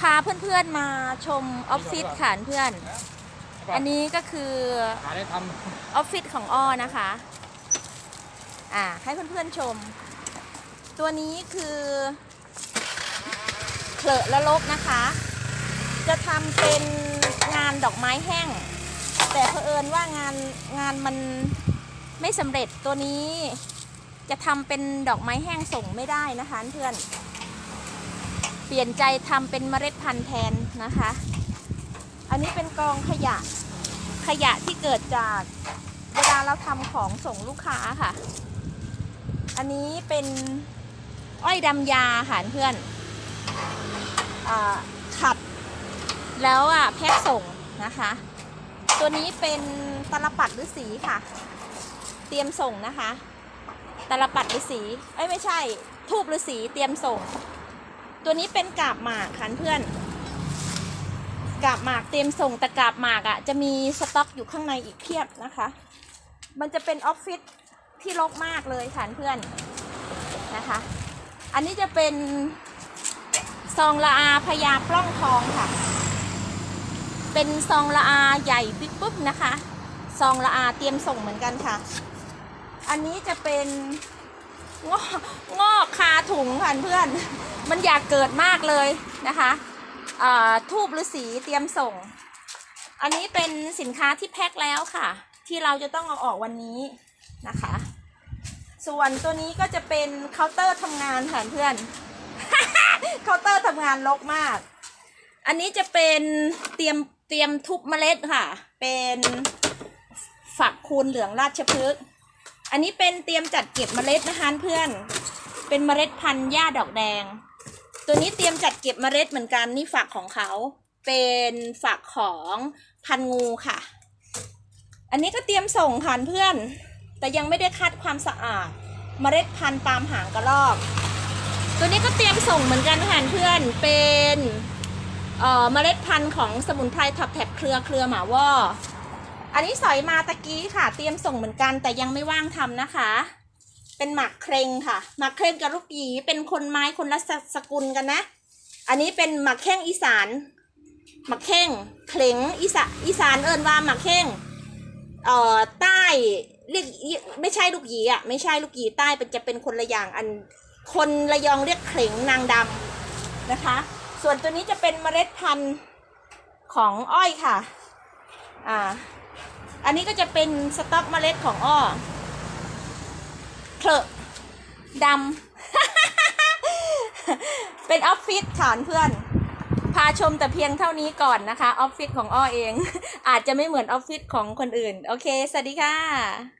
พาเพื่อนๆมาชมออฟฟิศค่ะเพื่อน อันนี้ก็คือหาได้ทออฟฟิศของอ้อนะคะ อ่าให้เพื่อนๆชม ตัวนี้คือเผลอะละลกนะคะ จะทำเป็นงานดอกไม้แห้ง แต่เผอิญว่างานงานมันไม่สำเร็จตัวนี้ จะทำเป็นดอกไม้แห้งส่งไม่ได้นะคะเพื่อน เปลี่ยนใจทำเป็นเมล็ดพันธุ์แทนนะคะ อันนี้เป็นกองขยะขยะที่เกิดจากเวลาเราทำของส่งลูกค้าค่ะ อันนี้เป็นอ้อยดำยาค่ะเพื่อนอขัด แล้วอะแพ็คส่งนะคะ ตัวนี้เป็นตลปัดฤาษีค่ะ เตรียมส่งนะคะ ตลปัดฤาษีเอ้ยไม่ใช่ ทูบฤาษีเตรียมส่ง ตัวนี้เป็นกาบหมากค่ะเพื่อน กาบหมากเตรียมส่งแต่กาบหมากอะ่ะ จะมีสต็อกอยู่ข้างในอีกเพียบนะคะ มันจะเป็นออฟฟิศที่รกมากเลยค่ะเพื่อนนะคะ อันนี้จะเป็นซองละอาพญาปล้องทองค่ะ เป็นซองละอาใหญ่บิ๊กปุ๊บนะคะ ซองละอาเตรียมส่งเหมือนกันค่ะ อันนี้จะเป็นงอกงอกคาถุงค่ะเพื่อน มันอยากเกิดมากเลยนะคะทูบฤาษีเตรียมส่ง อันนี้เป็นสินค้าที่แพ็คแล้วค่ะ ที่เราจะต้องเอาออกวันนี้นะคะ ส่วนตัวนี้ก็จะเป็นเคาน์เตอร์ทำงานค่ะเพื่อนเคาน์เตอร์ทำงานรกมาก อันนี้จะเป็นเตรียมเตรียมทุบเมล็ดค่ะ เป็นฝักคูณเหลืองราชพฤกษ์อันนี้เป็นเตรียมจัดเก็บเมล็ดนะคะเพื่อน เป็นเมล็ดพันธุ์หญ้าดอกแดง ตัวนี้เตรียมจัดเก็บเมล็ดเหมือนกันนี่ฝักของเขาเป็นฝักของพันงูค่ะ อันนี้ก็เตรียมส่งค่ะเพื่อน แต่ยังไม่ได้คัดความสะอาดเมล็ดพันธุ์ปามหางกระรอก ตัวนี้ก็เตรียมส่งเหมือนกันค่ะเพื่อนเป็นเอ่อเมล็ดพันธุ์ของสมุนไพรถับแถบเครือเครือหมาว่ออันนี้สอยมาตะกี้ค่ะ เตรียมส่งเหมือนกันแต่ยังไม่ว่างทำนะคะ เป็นหมักเครงค่ะ หมักเครงกับลูกหยีเป็นคนไม้คนละสสกุลกันนะ อันนี้เป็นหมักแข้งอีสานหมักแข้งเขลงอีสานอีสานเอิญว่าหมักแข้งเอ่อใต้เรียกไม่ใช่ลูกหยีอะไม่ใช่ลูกหยีใต้เป็นจะเป็นคนละอย่างอันคนระยองเรียกเขลงนางดำนะคะ ส่วนตัวนี้จะเป็นเมล็ดพันธุ์ของอ้อยค่ะอ่าอันนี้ก็จะเป็นสต็อกเมล็ดของอ้อ เถอะดำ เป็นออฟฟิศฐานเพื่อน พาชมแต่เพียงเท่านี้ก่อนนะคะ ออฟฟิศของอ้อเอง อาจจะไม่เหมือนออฟฟิศของคนอื่น โอเค สวัสดีค่ะ